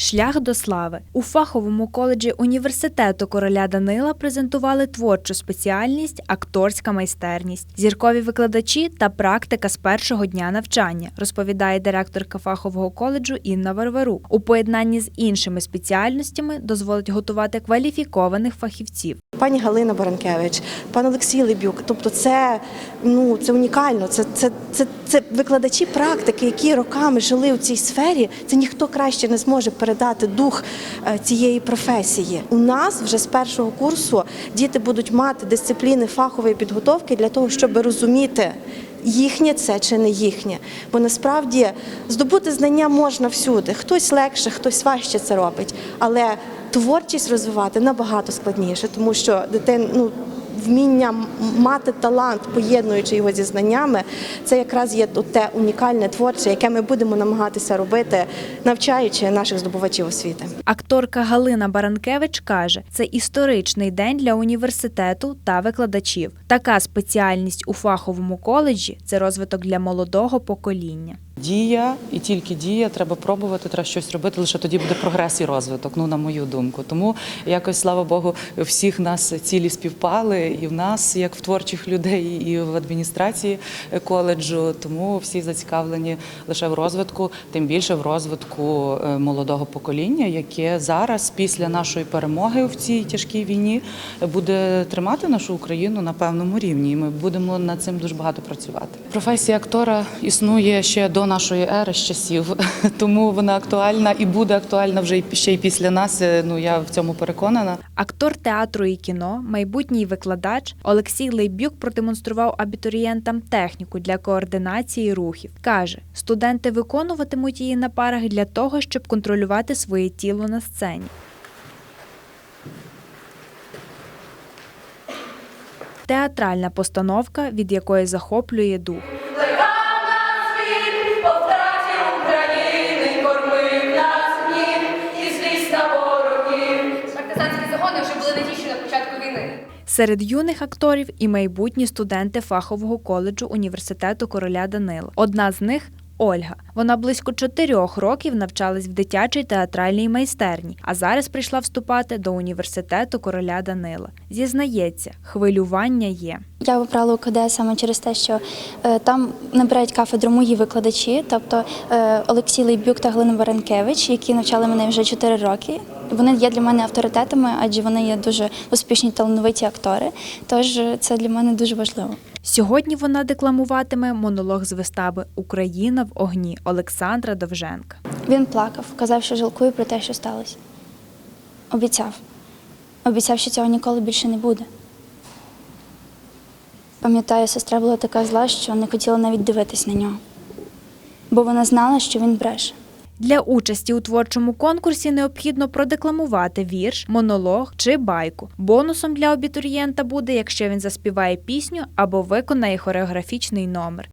Шлях до слави у фаховому коледжі університету короля Данила презентували творчу спеціальність акторська майстерність, зіркові викладачі та практика з першого дня навчання, розповідає директорка фахового коледжу Інна Варварук. У поєднанні з іншими спеціальностями дозволить готувати кваліфікованих фахівців. Пані Галина Баранкевич, пан Олексій Лебюк. Тобто, це ну це унікально. Це, це, це, це викладачі практики, які роками жили у цій сфері. Це ніхто краще не зможе передати дух е, цієї професії. У нас вже з першого курсу діти будуть мати дисципліни фахової підготовки для того, щоб розуміти. Їхнє це чи не їхнє, бо насправді здобути знання можна всюди. Хтось легше, хтось важче це робить, але творчість розвивати набагато складніше, тому що дитин, ну, вміння мати талант, поєднуючи його зі знаннями, це якраз є те унікальне творче, яке ми будемо намагатися робити, навчаючи наших здобувачів освіти. Акторка Галина Баранкевич каже, це історичний день для університету та викладачів. Така спеціальність у фаховому коледжі це розвиток для молодого покоління. Дія і тільки дія, треба пробувати, треба щось робити. Лише тоді буде прогрес і розвиток. Ну на мою думку. Тому якось слава Богу, всіх нас цілі співпали, і в нас, як в творчих людей, і в адміністрації коледжу. Тому всі зацікавлені лише в розвитку, тим більше в розвитку е, молодого покоління, яке зараз, після нашої перемоги в цій тяжкій війні, буде тримати нашу Україну на певному рівні. І ми будемо над цим дуже багато працювати. Професія актора існує ще до нашої ери з часів, тому вона актуальна і буде актуальна вже ще й після нас. Е, Ну я в цьому переконана. Актор театру і кіно, майбутній викладач Олексій Лейбюк продемонстрував абітурієнтам техніку для координації рухів. Каже, студенти виконуватимуть її на парах для того, щоб контролювати своє тіло на сцені. Театральна постановка, від якої захоплює дух. Серед юних акторів і майбутні студенти фахового коледжу університету короля Данила. Одна з них Ольга. Вона близько чотирьох років навчалась в дитячій театральній майстерні, а зараз прийшла вступати до університету короля Данила. Зізнається, хвилювання є. Я обрала УКД саме через те, що е, там набирають кафедру мої викладачі, тобто е, Олексій Лейбюк та Галина Варенкевич, які навчали мене вже 4 роки. Вони є для мене авторитетами, адже вони є дуже успішні талановиті актори. Тож е, це для мене дуже важливо. Сьогодні вона декламуватиме монолог з вистави Україна в огні Олександра Довженка. Він плакав, казав, що жалкує про те, що сталося. Обіцяв. Обіцяв, що цього ніколи більше не буде. Пам'ятаю, сестра була така зла, що не хотіла навіть дивитись на нього, бо вона знала, що він бреше. Для участі у творчому конкурсі необхідно продекламувати вірш, монолог чи байку. Бонусом для абітурієнта буде, якщо він заспіває пісню або виконає хореографічний номер.